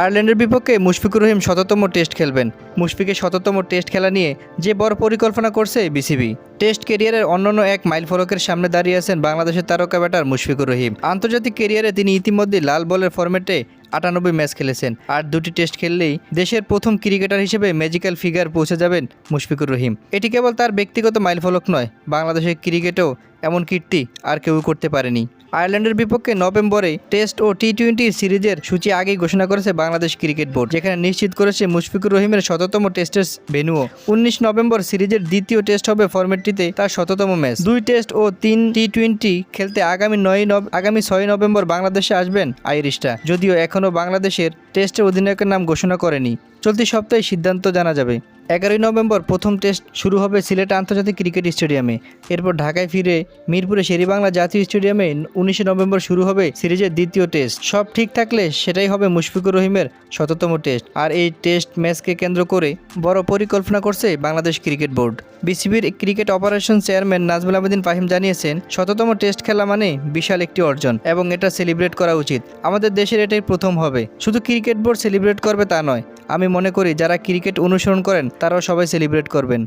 আয়ারল্যান্ডের বিপক্ষে মুশফিকুর রহিম শততম টেস্ট খেলবেন। মুশফিকের শততম টেস্ট খেলা নিয়ে যে বড় পরিকল্পনা করছে বিসিবি। টেস্ট কেরিয়ারের অন্যান্য এক মাইল ফলকের সামনে দাঁড়িয়ে আছেন বাংলাদেশের তারকা ব্যাটার মুশফিকুর রহিম। আন্তর্জাতিক কেরিয়ারে তিনি ইতিমধ্যে লাল বলের ফরম্যাটে আটানব্বই ম্যাচ খেলেছেন। আর দুটি টেস্ট খেললেই দেশের প্রথম ক্রিকেটার হিসেবে ম্যাজিক্যাল ফিগার পৌঁছে যাবেন মুশফিকুর রহিম। এটি কেবল তার ব্যক্তিগত মাইলফলক নয়, বাংলাদেশের ক্রিকেটেও এমন কীর্তি আর কেউ করতে পারেনি। আয়ারল্যান্ডের বিপক্ষে নভেম্বরে টেস্ট ও টি টোয়েন্টি সিরিজের সূচি আগেই ঘোষণা করেছে বাংলাদেশ ক্রিকেট বোর্ড, যেখানে নিশ্চিত করেছে মুশফিকুর রহিমের শততম টেস্টের ভেন্যুও। উনিশ নভেম্বর সিরিজের দ্বিতীয় টেস্ট হবে ফরম্যাটটিতে তার শততম ম্যাচ। দুই টেস্ট ও তিন টি টোয়েন্টি খেলতে আগামী নয় আগামী ছয় নভেম্বর বাংলাদেশে আসবেন আইরিশটা। যদিও এখনও বাংলাদেশের টেস্টের অধিনায়কের নাম ঘোষণা করেনি। চলতি সপ্তাহে সিদ্ধান্ত জানা যাবে। এগারোই নভেম্বর প্রথম টেস্ট শুরু হবে সিলেট আন্তর্জাতিক ক্রিকেট স্টেডিয়ামে। এরপর ঢাকায় ফিরে মিরপুরে শেরিবাংলা জাতীয় স্টেডিয়ামে উনিশে নভেম্বর শুরু হবে সিরিজের দ্বিতীয় টেস্ট। সব ঠিক থাকলে সেটাই হবে মুশফিকুর রহিমের শততম টেস্ট। আর এই টেস্ট ম্যাচকে কেন্দ্র করে বড় পরিকল্পনা করছে বাংলাদেশ ক্রিকেট বোর্ড। বিসিবির cricket operation chairman Nazmul Abedin Fahim জানিয়েছেন, শততম টেস্ট খেলা মানে বিশাল একটি অর্জন এবং এটা সেলিব্রেট করা উচিত। আমাদের দেশের এটাই প্রথম হবে। শুধু ক্রিকেট বোর্ড সেলিব্রেট করবে তা নয় আমি মনে করি যারা ক্রিকেট অনুসরণ করেন তারাও সবাই সেলিব্রেট করবেন।